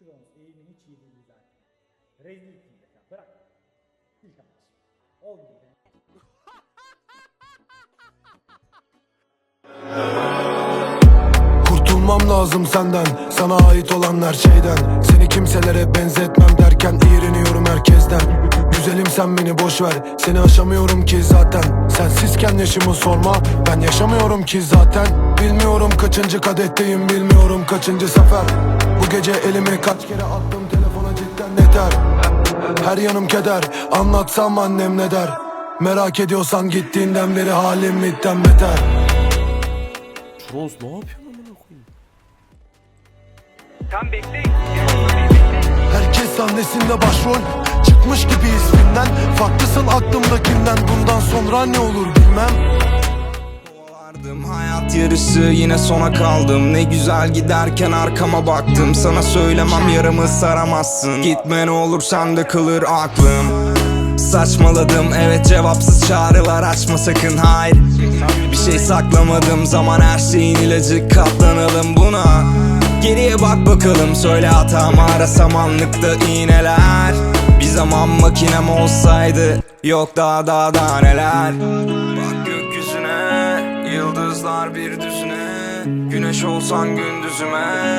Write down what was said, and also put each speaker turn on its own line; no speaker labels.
Şuranın eğimi hiç iyi değil zaten. Rezil değil ya. Bırak. Değil kardeşim. Olmuyor.
Kurtulmam lazım senden Sana ait olan her şeyden Seni kimselere benzetmem derken iğreniyorum herkesten Güzelim sen beni boş ver Seni aşamıyorum ki zaten Sensizken yaşımı sorma Ben yaşamıyorum ki zaten Bilmiyorum kaçıncı kadetteyim Bilmiyorum kaçıncı sefer Bu gece elimi kaç kere attım Telefona cidden yeter. Her yanım keder Anlatsam annem ne der? Merak ediyorsan gittiğinden beri halim midden beter.
Trons ne yapıyorsun amına koyayım?
Tam bekleyin.
Herkes annesinde başrol Çıkmış gibi isminden. Farklısın aklımdakinden Bundan sonra ne olur bilmem
Hayat yarışı yine sona kaldım. Ne güzel giderken arkama baktım. Sana söylemem yaramı saramazsın. Gitme ne olur sende kalır aklım. Saçmaladım evet cevapsız çağrılar açma sakın. Hayır Bir şey saklamadım. Zaman her şeyin ilacı katlanalım buna. Geriye bak bakalım söyle hatamı arasam anlıkta iğneler. Bir zaman makinem olsaydı yok daha daha daha neler Yıldızlar bir düzine Güneş olsan gündüzüme